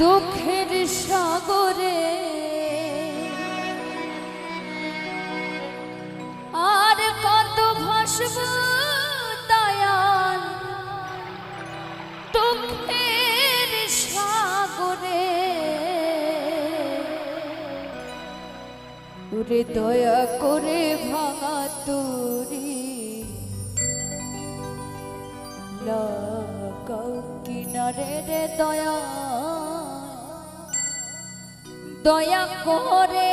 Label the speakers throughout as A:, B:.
A: দুঃখের সাগরে। আর কত ভাসব দয়াল দুঃখের সাগরে। ওরে দয়া করে ভাঙা তোরে, লাগাও কিনারে রে দয়া দয়া করে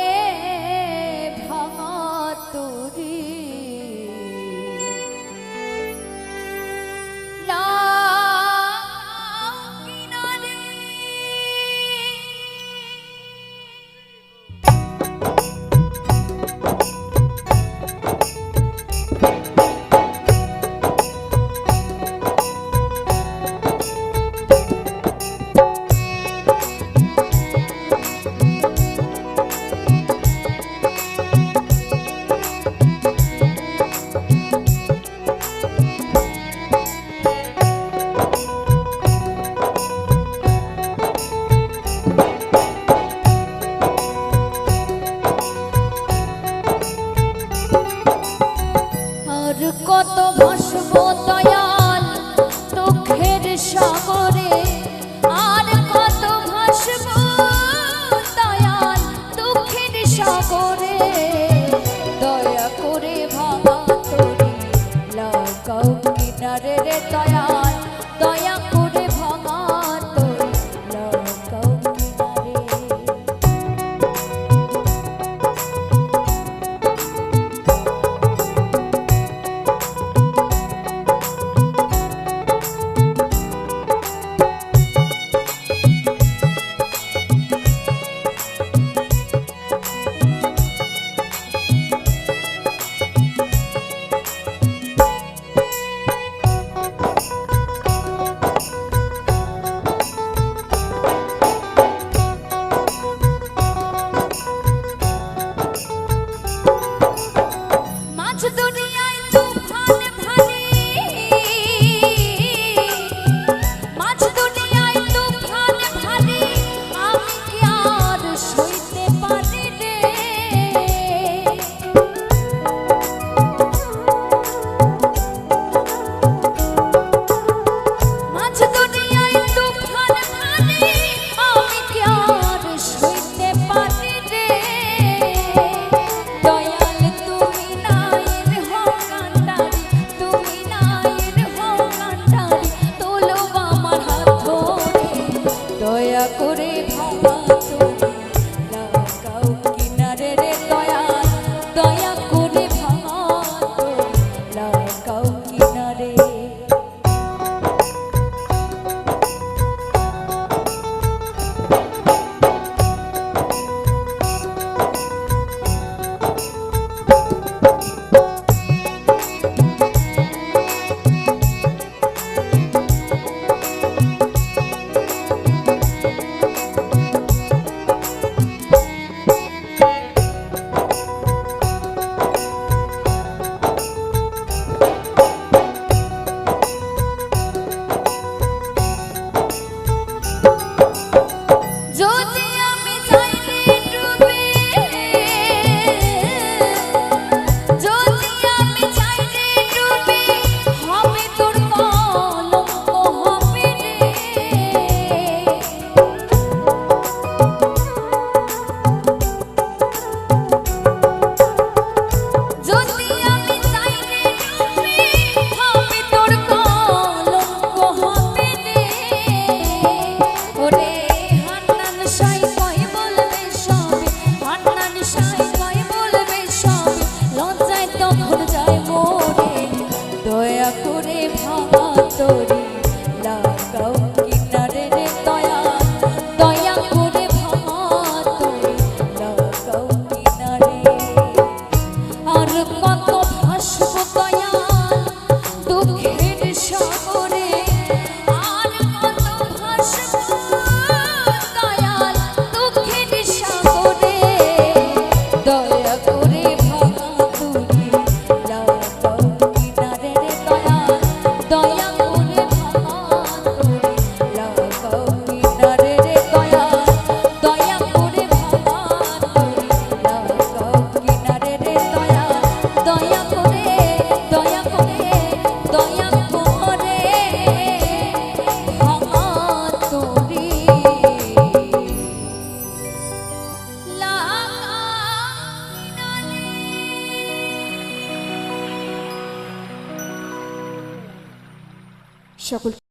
A: মিনারে রে দয়াল দয়া
B: يعشق